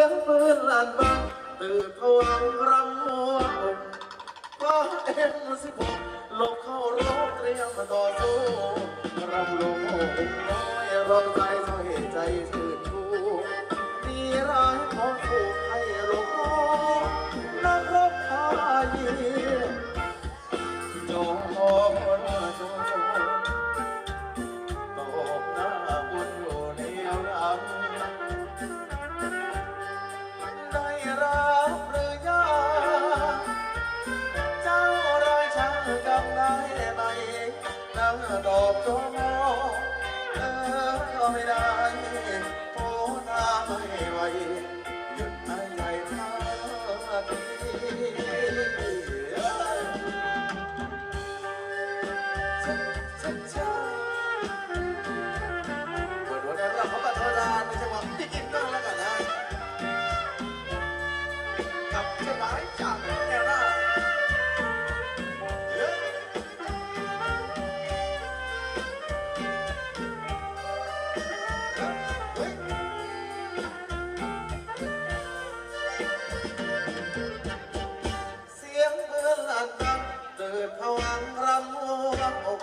สียงปืนลานบ้างตื่นผวังรำมัวอกก็เอ็มสิบหกลบเข้ารบเตรียมมาต่อสู้รำลงอกน้อยรอใจเท่าเหตุใจ จัเสียงเมื่นดังเกิดผวังรำวงอก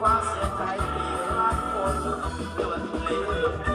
ความเสียใจมีร้านคนเดือนเลย